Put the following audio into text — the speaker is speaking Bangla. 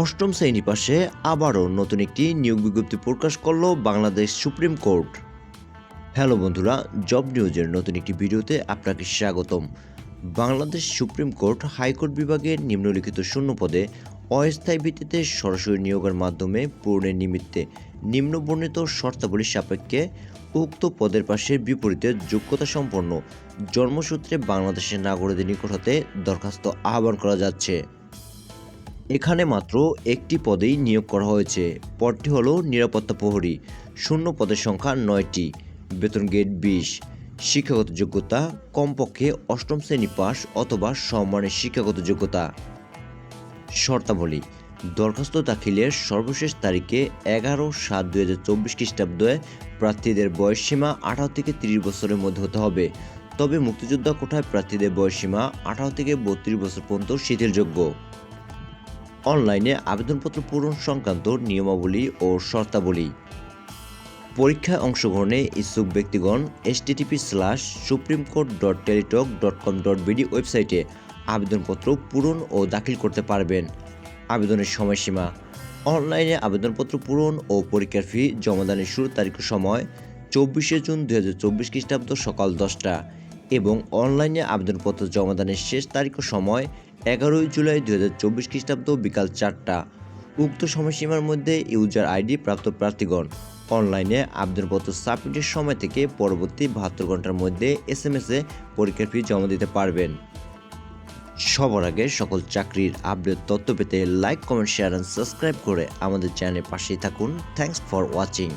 অষ্টম শ্রেণি পাশে আবারও নতুন একটি নিয়োগ বিজ্ঞপ্তি প্রকাশ করল বাংলাদেশ সুপ্রিম কোর্ট। হ্যালো বন্ধুরা, জব নিউজের নতুন একটি ভিডিওতে আপনাকে স্বাগতম। বাংলাদেশ সুপ্রিম কোর্ট হাইকোর্ট বিভাগের নিম্নলিখিত শূন্য পদে অস্থায়ী ভিত্তিতে সরাসরি নিয়োগের মাধ্যমে পূরণের নিমিত্তে নিম্নবর্ণিত শর্তাবলী সাপেক্ষে উক্ত পদের পাশে বিপরীতে যোগ্যতা সম্পন্ন জন্মসূত্রে বাংলাদেশের নাগরিকদের নিকট হতে দরখাস্ত আহ্বান করা যাচ্ছে। এখানে মাত্র একটি পদেই নিয়োগ করা হয়েছে। পদটি হলো নিরাপত্তা প্রহরী। শূন্য পদের সংখ্যা নয়টি। বেতন গেট বিশ। শিক্ষাগত যোগ্যতা কমপক্ষে অষ্টম শ্রেণি পাস অথবা সম্মানের শিক্ষাগত যোগ্যতা। শর্তাবলী। দরখাস্ত দাখিলের সর্বশেষ তারিখে এগারো সাত দুই হাজার চব্বিশ খ্রিস্টাব্দে প্রার্থীদের বয়সসীমা আঠারো থেকে তিরিশ বছরের মধ্যে হতে হবে। তবে মুক্তিযোদ্ধা কোঠায় প্রার্থীদের বয়সসীমা আঠারো থেকে বত্রিশ বছর পর্যন্ত শিথিলযোগ্য। অনলাইনে আবেদনপত্র পূরণ সংক্রান্ত নিয়মাবলী ও শর্তাবলী। পরীক্ষায় অংশগ্রহণে ইচ্ছুক ব্যক্তিগণ STTP slash supreme court dot Teletalk dot com dot BD ওয়েবসাইটে আবেদনপত্র পূরণ ও দাখিল করতে পারবেন। আবেদনের সময়সীমা। অনলাইনে আবেদনপত্র পূরণ ও পরীক্ষার ফি জমাদানের শুরুর তারিখ সময় চব্বিশে জুন দু হাজার চব্বিশ খ্রিস্টাব্দ সকাল দশটা এবং অনলাইনে আবেদনপত্র জমাদানের শেষ তারিখ সময় এগারোই জুলাই দু হাজার চব্বিশ খ্রিস্টাব্দ বিকাল চারটা। উক্ত সময়সীমার মধ্যে ইউজার আইডি প্রাপ্ত প্রার্থীগণ। অনলাইনে আবেদনপত্র সাবমিটের সময় থেকে পরবর্তী বাহাত্তর ঘণ্টার মধ্যে এস এম এসে পরীক্ষার ফি জমা দিতে পারবেন। সবার আগে সকল চাকরির আপডেট তথ্য পেতে like, comment, share and subscribe করে আমাদের চ্যানেলের পাশেই থাকুন। Thanks for watching